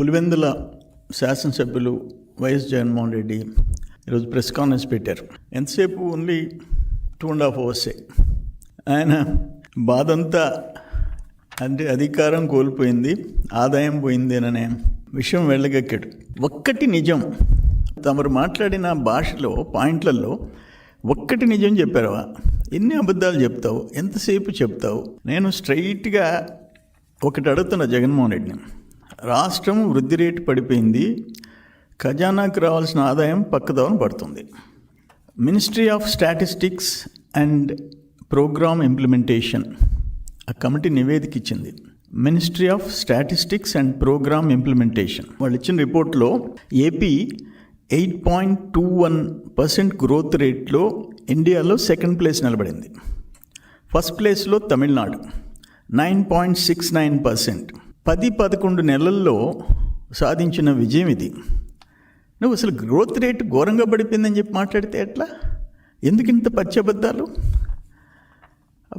పులివెందుల శాసనసభ్యులు వైఎస్ జగన్మోహన్ రెడ్డి ఈరోజు press conference పెట్టారు. ఎంతసేపు? ఓన్లీ టూ అండ్ హాఫ్ అవర్సే ఆయన బాధంతా అంటే అధికారం కోల్పోయింది ఆదాయం పోయిందేననే విషయం వెళ్ళగక్కాడు. ఒక్కటి నిజం తమరు మాట్లాడిన భాషలో పాయింట్లలో ఒక్కటి నిజం చెప్పారవా ఎన్ని అబద్ధాలు చెప్తావు? ఎంతసేపు చెప్తావు? నేను స్ట్రైట్గా ఒకటి అడుగుతున్నా జగన్మోహన్ రెడ్డిని. రాష్ట్రం వృద్ధి రేటు పడిపోయింది ఖజానాకు రావాల్సిన ఆదాయం పక్కదోవన పడుతుంది. Ministry of statistics and program implementation ఆ కమిటీ నివేదిక ఇచ్చింది. Ministry of statistics and program implementation వాళ్ళు ఇచ్చిన రిపోర్ట్లో AP eight point two one percent growth రేట్లో ఇండియాలో సెకండ్ ప్లేస్ నిలబడింది. ఫస్ట్ ప్లేస్లో Tamil Nadu nine point six nine percent పది పదకొండు నెలల్లో సాధించిన విజయం ఇది. నువ్వు అసలు గ్రోత్ రేట్ ఘోరంగా పడిపోయిందని చెప్పి మాట్లాడితే ఎట్లా? ఎందుకు ఇంత పచ్చబద్ధాలు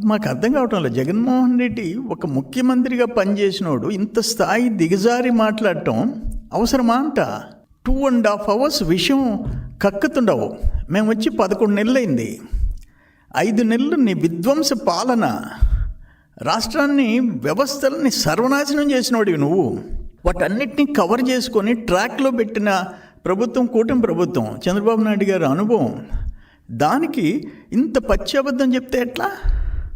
మాకు అర్థం కావటం లేదు. జగన్మోహన్ రెడ్డి ఒక ముఖ్యమంత్రిగా పనిచేసినోడు ఇంత స్థాయి దిగజారి మాట్లాడటం అవసరమా అంట? టూ అండ్ హాఫ్ అవర్స్ విషయం కక్కుతుండవు. మేము వచ్చి పదకొండు నెలలైంది. ఐదు నెలలు నీ విధ్వంస పాలన రాష్ట్రాన్ని వ్యవస్థలని సర్వనాశనం చేసినోడివి నువ్వు. వాటన్నిటిని కవర్ చేసుకొని ట్రాక్లో పెట్టిన ప్రభుత్వం కూటమి ప్రభుత్వం చంద్రబాబు నాయుడు గారి అనుభవం. దానికి ఇంత పచ్చి అబద్ధం చెప్తే ఎట్లా?